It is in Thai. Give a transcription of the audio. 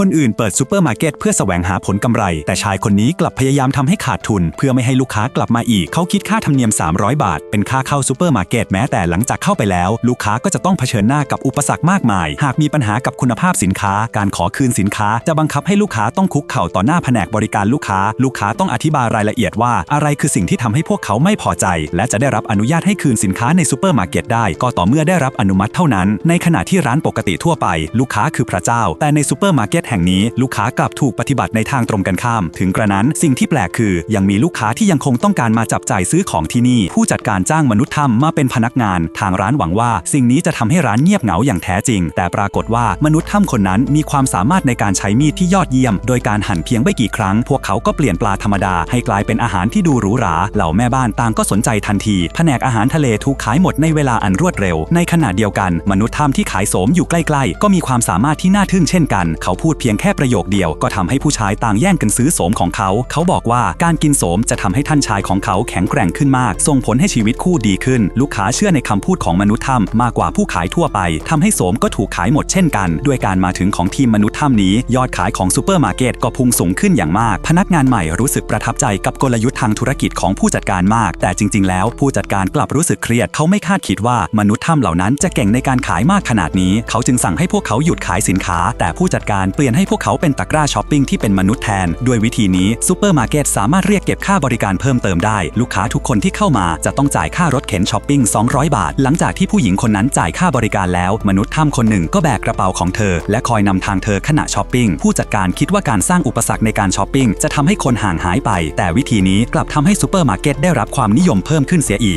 คนอื่นเปิดซูเปอร์มาร์เก็ตเพื่อแสวงหาผลกำไร แต่ชายคนนี้กลับพยายามทำให้ขาดทุน เพื่อไม่ให้ลูกค้ากลับมาอีก เขาคิดค่าธรรมเนียม 300 บาท เป็นค่าเข้าซูเปอร์มาร์เก็ตแม้แต่หลังจากเข้าไปแล้ว ลูกค้าก็จะต้องเผชิญหน้ากับอุปสรรคมากมาย หากมีปัญหากับคุณภาพสินค้า การขอคืนสินค้า จะบังคับให้ลูกค้าต้องคุกเข่าต่อหน้าแผนกบริการลูกค้า ลูกค้าต้องอธิบายรายละเอียดว่า อะไรคือสิ่งที่ทำให้พวกเขาไม่พอใจ และจะได้รับอนุญาตให้คืนสินค้าในซูเปอร์มาร์เก็ตได้ ก็ต่อเมื่อได้รับอนุมัติเท่านั้น ในขณะที่ร้านปกติทั่วไป ลูกค้าคือพระเจ้า แต่ในซูเปอร์มาร์เก็ตแห่งนี้ลูกค้ากลับถูกปฏิบัติในทางตรงกันข้าม ถึงกระนั้นสิ่งที่แปลกคือ ยังมีลูกค้าที่ยังคงต้องการมาจับจ่ายซื้อของที่นี่ ผู้จัดการจ้างมนุษย์ถ้ำมาเป็นพนักงาน ทางร้านหวังว่า สิ่งนี้จะทำให้ร้านเงียบเหงาอย่างแท้จริง แต่ปรากฏว่ามนุษย์ถ้ำคนนั้นมีความสามารถในการใช้มีดที่ยอดเยี่ยม โดยการหั่นเพียงไม่กี่ครั้ง พวกเขาก็เปลี่ยนปลาธรรมดาให้กลายเป็นอาหารที่ดูหรูหรา เหล่าแม่บ้านต่างก็สนใจทันที แผนกอาหารทะเลถูกขายหมดในเวลาอันรวดเร็ว ในขณะเดียวกัน มนุษย์ถ้ำที่ขายโสมอยู่ใกล้ ๆ ก็มีความสามารถที่น่าทึ่งเช่นกัน เขาพูดเพียงแค่ประโยคเดียวก็ทำให้ผู้ชายต่างแย่งกันซื้อโสมของเขา เขาบอกว่าการกินโสมจะทำให้ท่านชายของเขาแข็งแกร่งขึ้นมาก ส่งผลให้ชีวิตคู่ดีขึ้น ลูกค้าเชื่อในคำพูดของมนุษย์ถ้ำมากกว่าผู้ขายทั่วไปทำให้โสมก็ถูกขายหมดเช่นกัน ด้วยการมาถึงของทีมมนุษย์ถ้ำนี้ ยอดขายของซูเปอร์มาร์เก็ตก็พุ่งสูงขึ้นอย่างมาก พนักงานใหม่รู้สึกประทับใจกับกลยุทธ์ทางธุรกิจของผู้จัดการมาก แต่จริง ๆ แล้ว ผู้จัดการกลับรู้สึกเครียดเขาไม่คาดคิดว่ามนุษย์ถ้ำเหล่านั้นจะเก่งในการขายมากขนาดนี้ เขาจึงสั่งให้พวกเขาหยุดขายสินค้า แต่ผู้จัดการเปลี่ยนให้พวกเขาเป็นตะกร้าช้อปปิ้งที่เป็นมนุษย์แทน ด้วยวิธีนี้ซูเปอร์มาร์เก็ตสามารถเรียกเก็บค่าบริการเพิ่มเติมได้ ลูกค้าทุกคนที่เข้ามาจะต้องจ่ายค่ารถเข็นช้อปปิ้ง 200 บาท หลังจากที่ผู้หญิงคนนั้นจ่ายค่าบริการแล้ว มนุษย์ถ้ำคนหนึ่งก็แบกกระเป๋าของเธอ และคอยนำทางเธอขณะช้อปปิ้งผู้จัดการคิดว่าการสร้างอุปสรรคในการช้อปปิ้งจะทำให้คนห่างหายไป แต่วิธีนี้กลับทำให้ซูเปอร์มาร์เก็ตได้รับความนิยมเพิ่มขึ้นเสียอีก